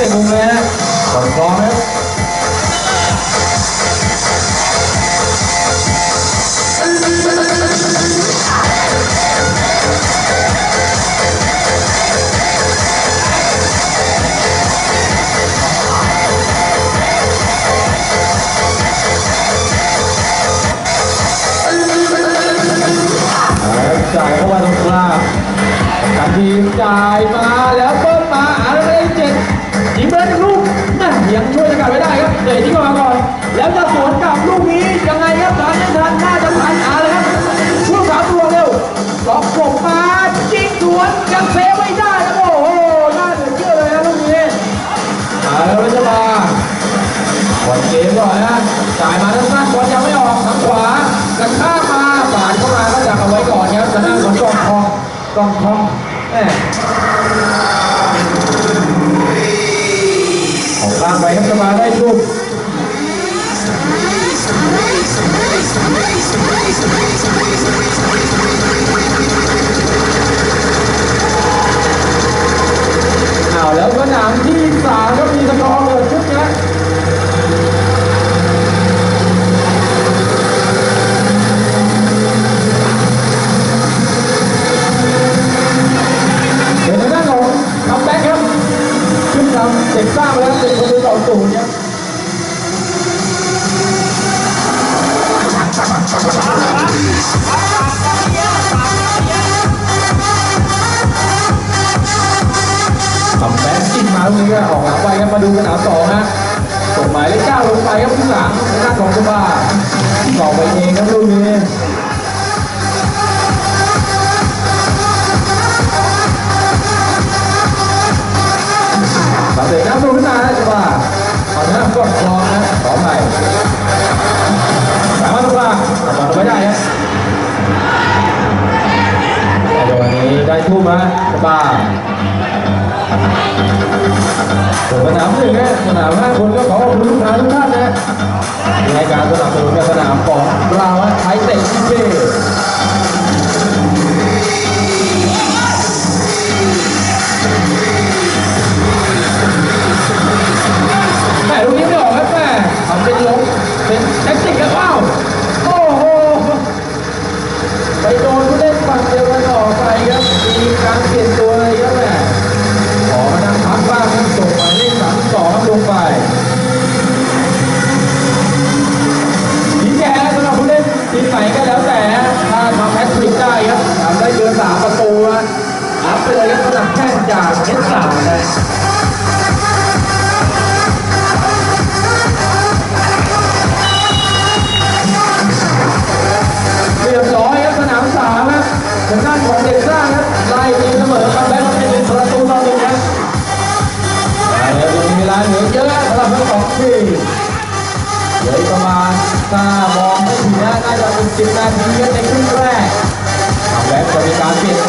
เต็มุมเลยนะก่อนพร้อมนะเอา ไว้ได้ครับเตะที่ก่อนก่อน แล้วจะสวนกลับลูกนี้ยังไงครับทันไม่ทันน่าจะทันอาเลยครับช่วงสามตัวเร็วล็อกผมมายิงสวนยังเซฟไม่ได้ครับโอ้โหน่าเหลือเชื่อเลยนะลูกนี้เอาแล้วจะมาบอลเกมก่อนนะจ่ายมาทางซ้ายบอลยังไม่ออกทางขวากระชากมาปาดเข้ามาก็ดักเอาไว้ก่อนครับจะหน้าของกองทองกองทองแหม ออกข้างไปครับจะมาได้ลูก งทางด้านของกุบ้าต่อไปเองครับลูกนี้เร็จน้ำลงขึ้นมานะจังหวะตอนนี้ก็คลองนะขอใหม่สามารถทุกว่าตัดบอลไม่ได้ฮะแต่วันนี้ได้ทุ่มนะจังหวะ ส่วนสนามหนึ่งนะสนามห้าคนก็ขอขอบคุณลูกค้าทุกท่านนะในการสนับสนุนสนามของเราใช้เตะที่เจ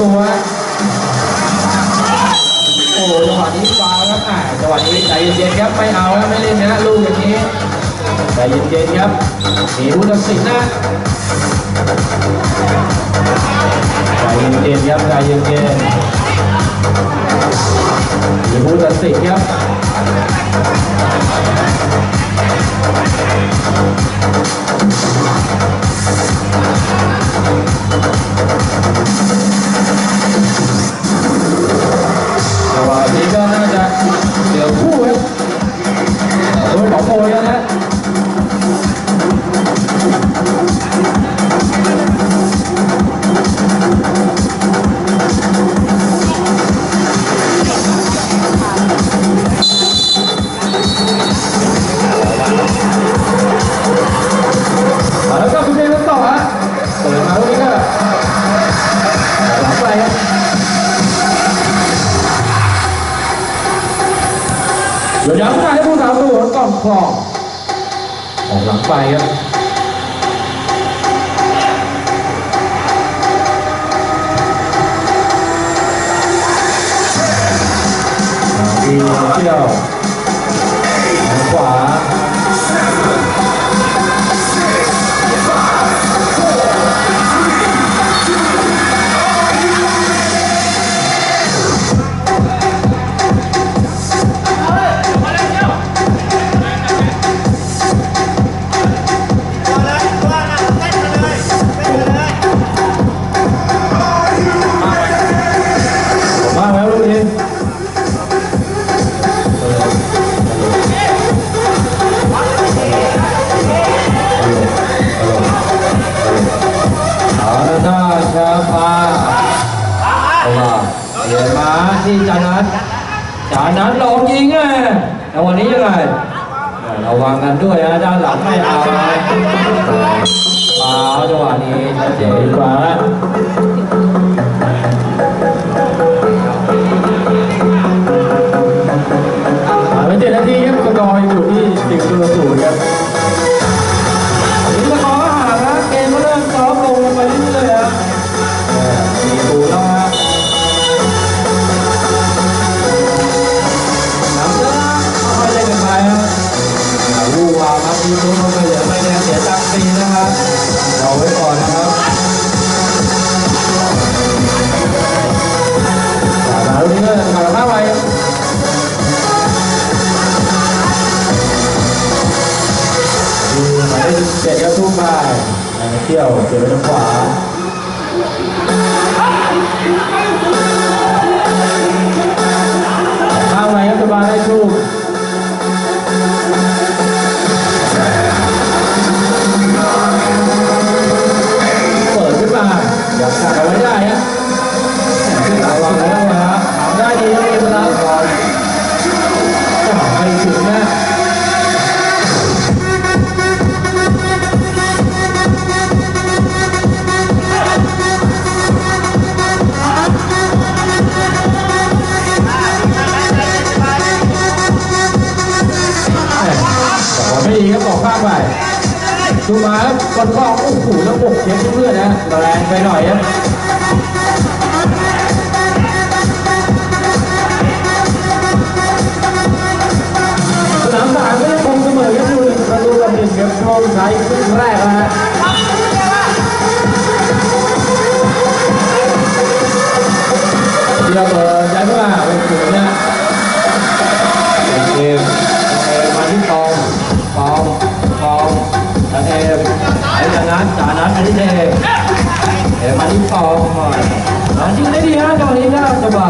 ตัว โอ้จังหวะนี้ฟาวล์ครับอ่าจังหวะนี้ใจเย็นๆครับไม่เอาแล้วไม่เล่นนะลูกอย่างนี้ใจเย็นๆครับมีผู้ตัดสินนะใจเย็นๆครับใจเย็นๆอย่าพูดตัดสินครับ ยวย้ำการให้ผู้สาวตัวกล่องคลองออกหลังไปครับดี เลขเจ็ดครับทุ่มไปอ่าเที่ยวเกี่ยวไปทางขวาข้าวไหนครับจะมาได้ทุ่ ดูมาครับอลก็โอ้โหแล้วบกเช็คเพื่อนนะแรงไปหน่อยครับสนามสามก็ยังคงเสมอครับดูประตูต่อหนึ่งครับช่วงท้ายครึ่งแรกนะฮะเดี๋ยว ไอ้นจานัทจานัทอันนี้เอมเอมมาที่ตองหน่อยน้องจริงได้ดีฮะจังหวะนี้นะจังหวะ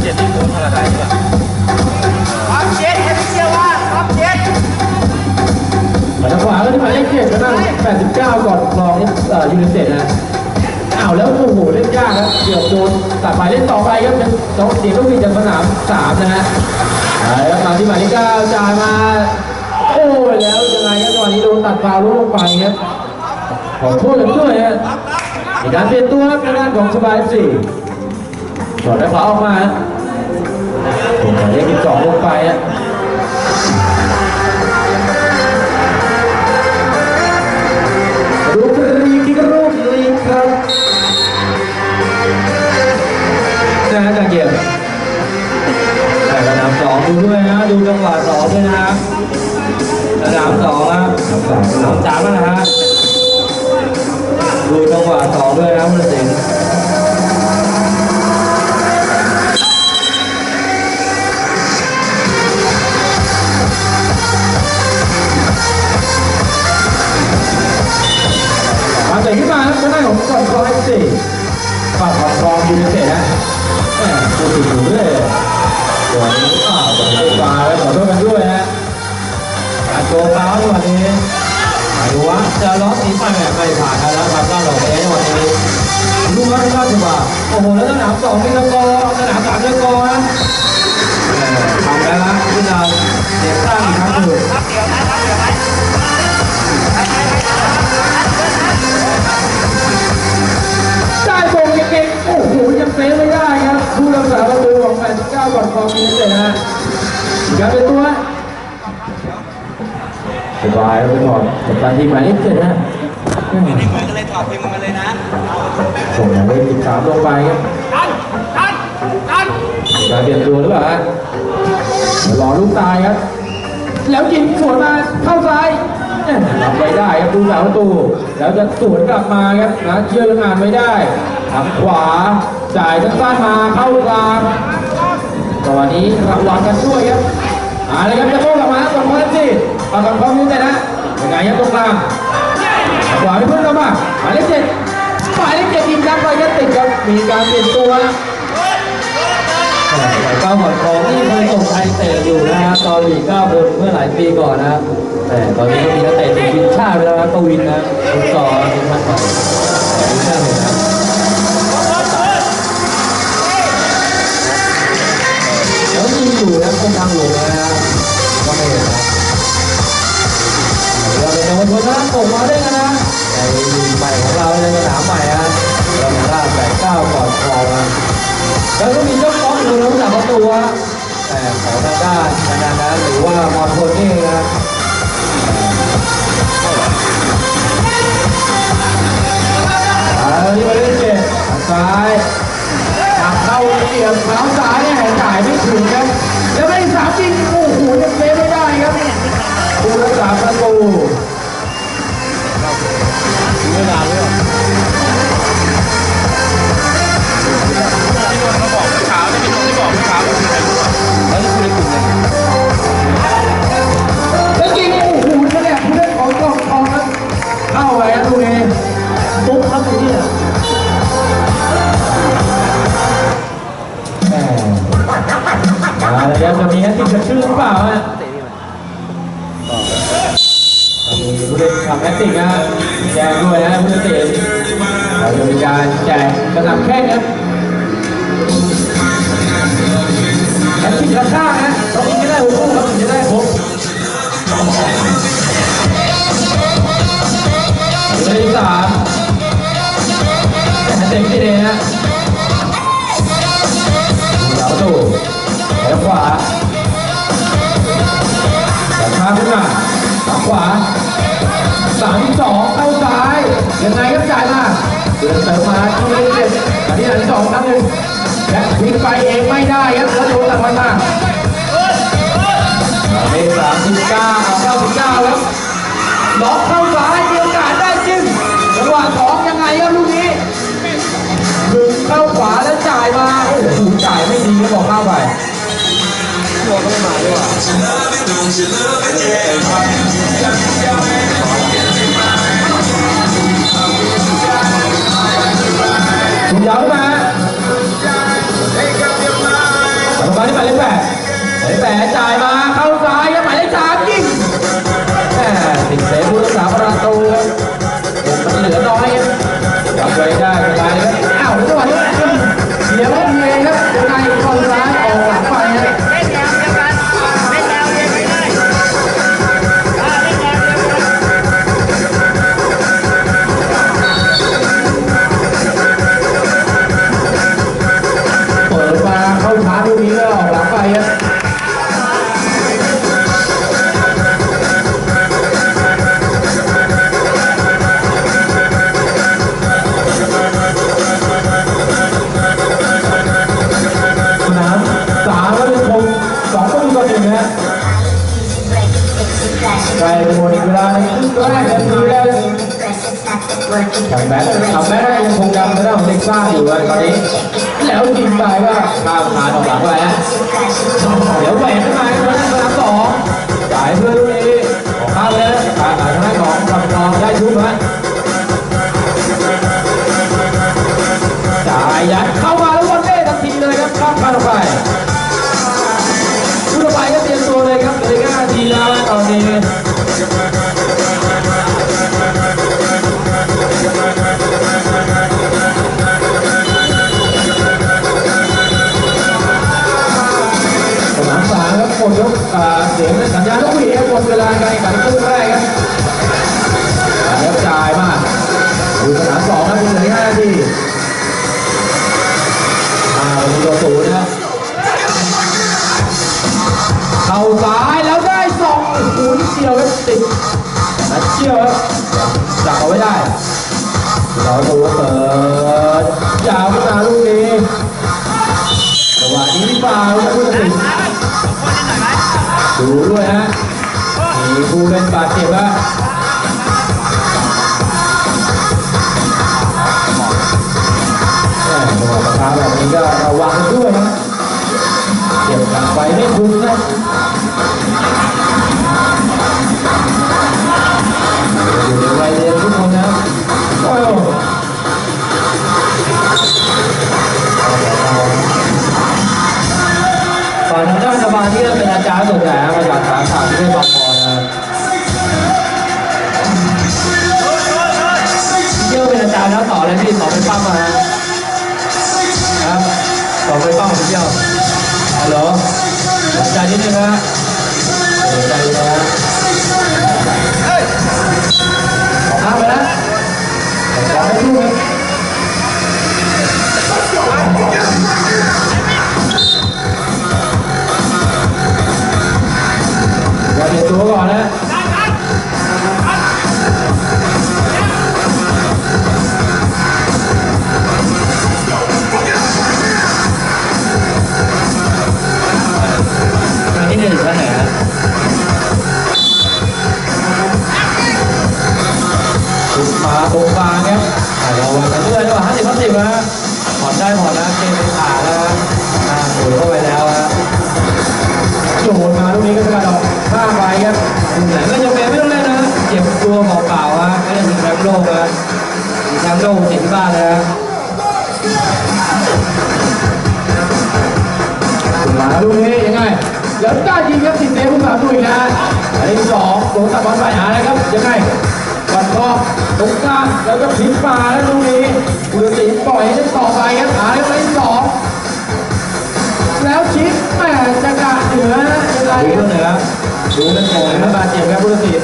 เจ็ดที่ผมพาราไดซ์ด้วยความเจ็ดให้พี่เชียว่าความเจ็ดมาทางขวาก็ที่หมายเลขเจ็ดก็นั่ง89ก่อนคลองยูนิเต็ดนะอ้าวแล้วโอ้โหเล่นยากครับเกือบโดนตัดไปเล่นต่อไปครับเป็นสองเสียงต้องมีจากสนามสามนะฮะไปครับมาที่หมายเลขเก้าจ่ายมาโอ้ยแล้วยังไงครับ ตัดฟาวล์ล่วงลงไปครับขอโทษกันด้วยฮะมีการเปลี่ยนตัวครับในด้านของสบายสี่ถอดได้ขวาออกมาฮะผมหมายเลขสองลงไปฮะรูปรีกิกรูปรีครับนะฮะจากเกียร์แต่ระดับสองดูด้วยนะดูจังหวะสองด้วยนะครับะดับสองครับระดับสามนะฮะดูจังหวะสองด้วยนะคุณสิงห์มาเตะขึ้นมาครับทางด้านของกอนคอเอฟซีฝั่งของคองยูนิเต็ดนะแหมดูถูกถูเลยตัวนี้อ้าวตัวนี้ฟาแล้วขอโทษกันด้วยฮะ โกงฟาวในวันนี้ดูว่าจะล็อกสีไปแบบไม่ผ่านแล้วครับด้านหลังเนี้วันนี้ดูกว่าได้จังหวะโอ้โหแล้วสนามสองมีตะกอสนามสามตะกอนะทำแล้วนะที่เราเสียตั้งอีกครั้งหนึ่งรับเดียวนะรับเดียวนะได้โกงเก่งๆโอ้โหยังเซฟไม่ได้ครับผู้รักษาประตูของ89ก่อนคอมมิวนิสต์เลยนะอีกกาเป็นตัว สบายแล้วไปก่อนกับการทีมหมายเลขเจ็ดนะเหมือนกันเลยถอดพิมพ์กันเลยนะส่งหมายเลขสิบสามลงไปครับดันดันดันการเปลี่ยนตัวหรือเปล่าฮะเดี๋ยวรอลูกตายครับ แล้วยิงสวนมาเข้าซ้ายเอ๊ะรับไม่ได้ครับดูสาวประตู แล้วจะสวนกลับมาครับนะเชื่อเรื่องงานไม่ได้ทางขวาจ่ายสั้นๆมาเข้ากลางตอนนี้ระวังกันด้วยครับเอาเลยครับจะโต้กลับมาตรงนั้นสิเอาตรงความนี้เลยนะยังไงครับตรงกลางขวาไปเพื่อนเรามาหมายเลขเจ็ดหมายเลขเจ็ดยิงยับไปยัดติดครับมีการเปลี่ยนตัวนะแต่ก้าวหมดทองนี่เคยส่งไทยเตะอยู่นะครับตอนลีกเก้าบนเมื่อหลายปีก่อนนะแต่ตอนนี้ก็มีนักเตะติดทีมชาติแล้วนะกวินนะคุณต่อทีมชาติ หัวหน้นผมงมาได้นะในลีกใหม่ของเราในสนามใหม่ฮะเราไดแปดเก้าก่อนครองแล้วก็มีเจ้าของดูน้องจากประตูแต่ของทางด้านนาคนรหรือ ขวาสามสองเข้าซ้ายยังไงก็จ่ายมาเดินเติมมาที่นี่เจ็ดอันนี้อันที่สองครั้งหนึ่งและพลิกไปเองไม่ได้ครับแล้วโดนตัดมันมาเลขสามสิบเก้าเก้าสิบเก้าครับล็อกเข้าซ้ายมีโอกาสได้จริงจังหวะสองยังไงครับลูกนี้ดึงเข้าขวาแล้วจ่ายมาโอ้โหจ่ายไม่ดีก็บอกเข้าไป ตัวก็ไม่ม ทางแบททำแบทยังคงยังทางด้านของเด็กสร้างอยู่เลยตอนนี้ แล้วยิงไปว่าข้ามคานออกหลังไปฮะเดี๋ยวแหวนขึ้นมาครับทางสนามสองจ่ายเพื่อลูกนี้อข้ามเลยนะทายทางด้านของฝั่งนองได้ชุบฮะจ่ายยัดเข้า เราตัวเปิดยาวขึ้นมาลูกนี้จังหวะนี้นี่เปล่าครับผู้ตัดสินดูด้วยฮะมีผู้เล่นบาดเจ็บฮะแม่จังหวะประทาแบบนี้ก็ระวังด้วยนะเก็บกันไปไม่คุ้มนะอยู่ในวัยเรียน ฝ่ายทางด้านสมาธิก็เป็นอาจารย์ส่วนใหญ่ฮะมาจากสาขาที่ได้บางพอนะครับเที่ยวเป็นอาจารย์แล้วต่อเลยพี่ต่อไปปั้มมาครับต่อไปปั้มพี่เที่ยวฮัลโหลสนใจนิดนึงนะสนใจนะขอข้าไปนะขอให้ลูกนาเลยมาลูกนี้ยังไง แล้วกล้ายิงครับติดเซฟผู้สามดุยนะอันที่สองโดนตัดบอลไปหาเลยครับยังไงบอลคอตรงกลางแล้วก็พลิกมาแล้วลูกนี้บุรสิงปล่อยให้ต่อไปครับหาแล้วไปสองแล้วชิปแม่จะกะเหนืออะไรกันเหนือดูนั่นโง่นะบาดเจ็บครับบุรสิง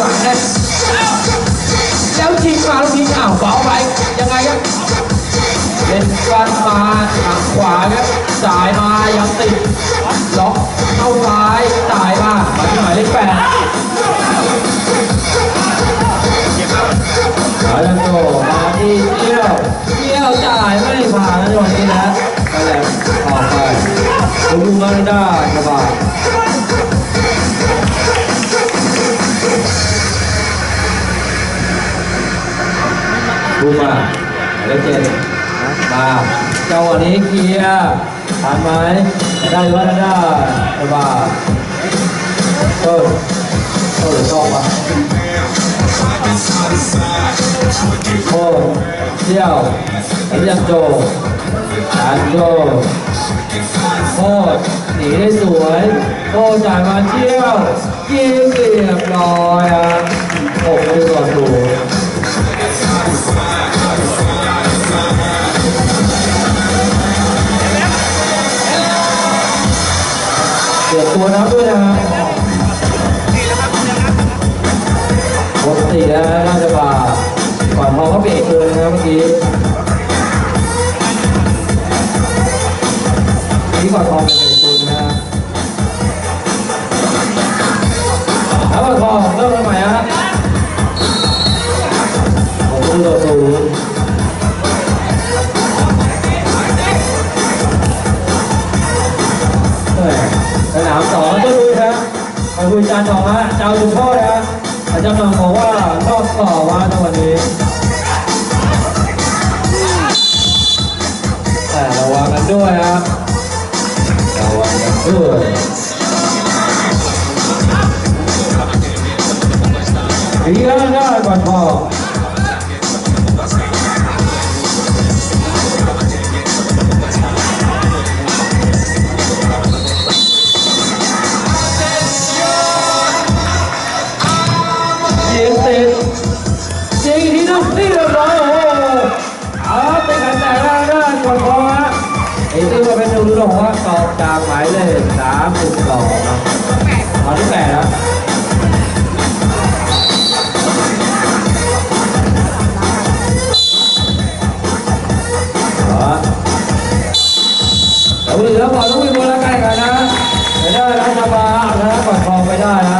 หลังนะแล้วชิงมาแล้วทิ้งอ้าวเบาไปยังไงครับเป็นการมาทางขวาครับจ่ายมายังติดล็อกเข้าซ้ายจ่ายมามาที่หมายเลขแปดอาจันโตมาที่เที่ยวเที่ยวจ่ายไม่ผ่านนะจังหวะนี้นะก็แหลมออกไปดูมาได้สบาย ดูมาเลขเจ็ดมาเจังหวะนี้เคียร์ผ่านไหมได้หรือว่าไม่ได้สบายเออเออชอบปะโอ้เที่ยวไอ้ยันโจอันโจโอ้หนีได้สวยโอ้จ่ายมาเที่ยวยิงเรียบร้อยอะหกไปก่อนดูเสีย ตัวน้ำด้วยนะครับปกติแล้วน่าจะมาก่อนพอเขาเบรกเลยนะเมื่อกี้นี่ก่อนพอเป็นเบรกตัวนะครับแล้วพอเริ่มกันใหม่ฮะผม อาจ เราเ